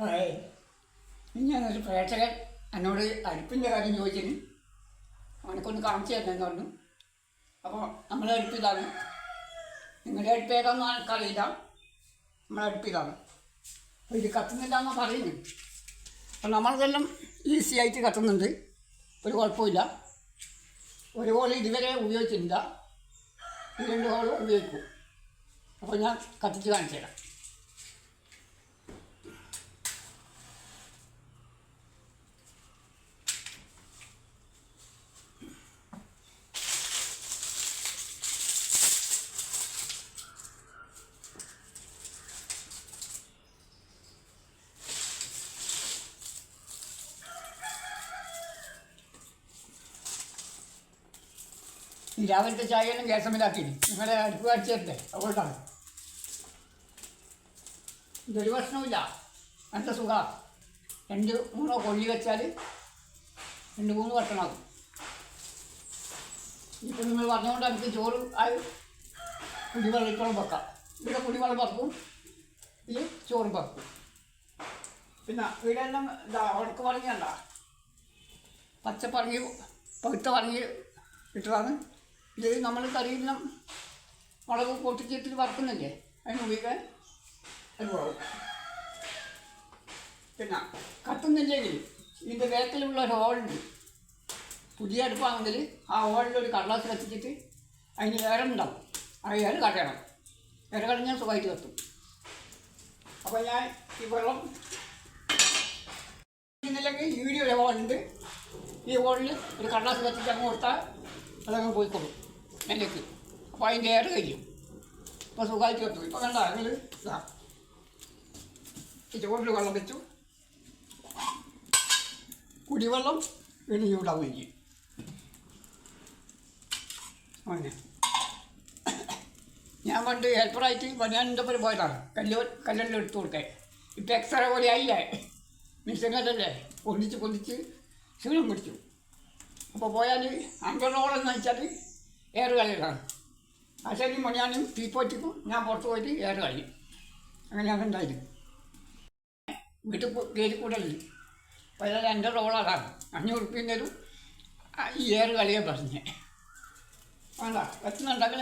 Hi ഞാനൊരു പ്രേക്ഷകൻ എന്നോട് അടുപ്പിന്റെ കാര്യം ചോദിച്ചിന്. അവനക്കൊന്ന് കാണിച്ചു തരണമെന്ന് പറഞ്ഞു. അപ്പോൾ നമ്മളെ അടുപ്പ് ഇതാണ് നിങ്ങളുടെ അടുപ്പ് ഏതാണെന്ന് എനിക്കറിയില്ല നമ്മളെ അടുപ്പ് ഇതാണ് അപ്പോൾ ഇത് കത്തുന്നില്ലാന്ന് പറയുന്നു. അപ്പം നമ്മളിതെല്ലാം ഈസി ആയിട്ട് കത്തുന്നുണ്ട്. ഒരു കുഴപ്പമില്ല. ഒരുപോലെ ഇതുവരെ ഉപയോഗിച്ചിട്ടില്ല. ഈ രണ്ട് ഹോൾ ഉപയോഗിക്കും. അപ്പോൾ ഞാൻ കത്തിച്ച് കാണിച്ചു തരാം. രാവിലത്തെ ചായയെല്ലാം കേസമില്ലാത്തി നിങ്ങളെ അടുപ്പ് കാണിച്ചു തരട്ടെ അതുകൊണ്ടാണ് ഇതൊരു പ്രശ്നമില്ല നല്ല സുഖ. രണ്ട് മൂന്നോ കൊള്ളി വെച്ചാൽ രണ്ട് മൂന്ന് വർഷമാകും. ഇപ്പം നിങ്ങൾ പറഞ്ഞുകൊണ്ട് എനിക്ക് ചോറ് ആയി കുടിവെള്ളം ഇപ്പോഴും വെക്കാം. ഇവിടെ കുടിവെള്ളം വെക്കും ഇത് ചോറ് വെക്കും പിന്നെ ഇവിടെ എല്ലാം ഇതാ ഉടക്ക് പറഞ്ഞല്ല പച്ചപ്പറങ്ങി പഴുത്ത പറഞ്ഞ് ഇട്ടതാണ്. ഇത് നമ്മൾ കറിയിലും മുളക് പൊട്ടിച്ചിട്ട് വറുക്കുന്നില്ലേ? അതിന് ഉപയോഗിക്കാൻ അത് പോകും പിന്നെ കത്തുന്നില്ലെങ്കിൽ ഇതിന്റെ വേക്കലുള്ള ഒരു ഹോളുണ്ട് പുതിയ അടുപ്പാണെങ്കിൽ ആ ഹോളിൽ ഒരു കടലാസ് കത്തിച്ചിട്ട് അതിന് ഏറെ ഉണ്ടാവും ആ ഇര കടയണം. ഇര കടഞ്ഞാൽ സുഖമായിട്ട് കത്തും. അപ്പോൾ ഞാൻ ഈ വെള്ളം ഇന്നില്ലെങ്കിൽ ഈ വീഡിയോ ഒരു ഹോളുണ്ട് ഈ ഹോളിൽ ഒരു കടലാസ് കത്തിച്ച് അങ്ങ് കൊടുത്താൽ അതങ്ങ് പോയിക്കൊള്ളും. മേലേക്ക് അപ്പോൾ അതിന്റെ ഏറ് കഴിയും. അപ്പോൾ സുഖമായിട്ട് കത്തും ഇപ്പോൾ വേണ്ട നിങ്ങൾ ഇതാ ഈ ചോറിൽ വെള്ളം വെച്ചു. കുടിവെള്ളം വീണ്ടും ചൂടാവുകയും ചെയ്യും. അങ്ങനെ. ഞാൻ പണ്ട് ഹെൽപ്പറായിട്ട് ഒപ്പം പോയതാണ്. കല്ല് കല്ലെല്ലാം എടുത്തു കൊടുക്കാൻ. ഇപ്പം എക്സ്റേ പോലെ ആയില്ലേ? മിഷനല്ലേ പൊന്തിച്ച് പൊന്തിച്ച് ക്ഷീണം പിടിച്ചു. അപ്പോൾ പോയാൽ അങ്കണോളെന്ന് വെച്ചാൽ ഏറ് കളികളാണ് ശരി മണിയാനും തീപ്പൊറ്റിക്കും ഞാൻ പുറത്ത് പോയിട്ട് ഏറ് കളി അങ്ങനെയാണ് ഉണ്ടായിരുന്നു. വീട്ടിൽ കയറി കൂടല്ല അപ്പോൾ അതായത് എന്റെ റോളതാണ് അഞ്ഞൂറ് റുപ്യം തരും ആ, ഈ ഏറ് കളിയെ പറഞ്ഞേ. വേണ്ട എത്തുന്നുണ്ടെങ്കിൽ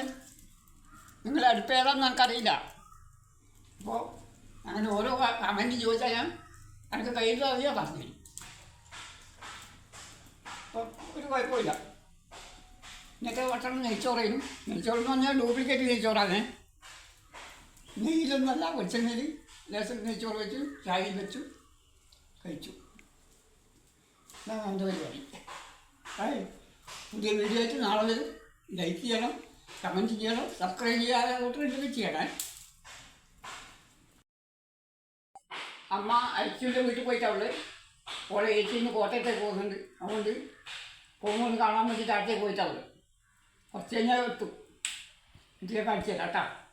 നിങ്ങൾ അടുപ്പേതാന്ന് എനിക്കറിയില്ല. അപ്പോൾ അങ്ങനെ ഓരോ കമന്റ് ചോദിച്ചാൽ ഞാൻ എനിക്ക് കയ്യിൽ അറിയാൻ പറഞ്ഞു. അപ്പോൾ ഒരു കുഴപ്പമില്ല. ഇന്നത്തെ ഭക്ഷണം നെയ്ച്ചോറയും നെയ്ച്ചോറെന്ന് പറഞ്ഞാൽ ഡ്യൂപ്ലിക്കേറ്റ് നെയ്ച്ചോറാണ്. നെയ്യിലൊന്നല്ല വെളിച്ചെണ്ണയിൽ ലേശം നെയ്ച്ചോറ് വെച്ചു ചായയിൽ വെച്ചു കഴിച്ചു. എന്റെ പരിപാടി. ഹായ് പുതിയ വീഡിയോ ആയിട്ട് നാളെ ലൈക്ക് ചെയ്യണം കമന്റ് ചെയ്യണം സബ്സ്ക്രൈബ് ചെയ്യാതെ കൂട്ടർ ചെയ്യണേ. അമ്മ അരിച്ചുവിന്റെ വീട്ടിൽ പോയിട്ടവൾ ഓളെ ഏച്ചിന്ന് കോട്ടയത്തേക്ക് പോകുന്നുണ്ട്. അതുകൊണ്ട് പോകുമ്പോൾ കാണാൻ വേണ്ടിയിട്ട് 我今天要煮，你这 untuk.